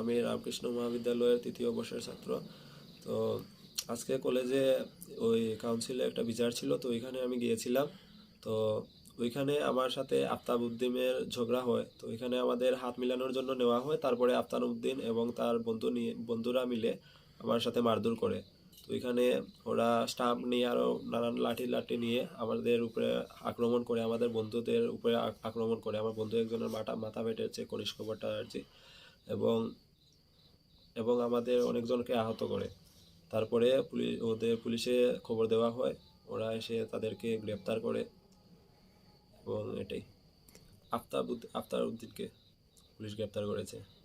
আমি রামকৃষ্ণ মহাবিদ্যালয়ের তৃতীয় বর্ষের ছাত্র। তো আজকে কলেজে ওই কাউন্সিলে একটা বিচার ছিল, তো ওইখানে আমি গিয়েছিলাম। তো ওইখানে আমার সাথে আফতাব উদ্দিনের ঝগড়া হয়, তো ওইখানে আমাদের হাত মিলানোর জন্য নেওয়া হয়। তারপরে আফতাব উদ্দিন এবং তার বন্ধু নিয়ে, বন্ধুরা মিলে আমার সাথে মারধর করে। তো ওইখানে ওরা স্টাম্প নিয়ে আরও নানান লাঠি লাঠি নিয়ে আমাদের উপরে আক্রমণ করে, আমাদের বন্ধুদের উপরে আক্রমণ করে। আমার বন্ধু একজনের মাথা মাথা ফেটেছে, কনিষ্ক ভট্টাচার্য এবং এবং আমাদের অনেকজনকে আহত করে। তারপরে পুলিশ ওদের পুলিশে খবর দেওয়া হয়, ওরা এসে তাদেরকে গ্রেপ্তার করে এবং এটাই। আফতাব আফতার উদ্দিনকে পুলিশ গ্রেপ্তার করেছে।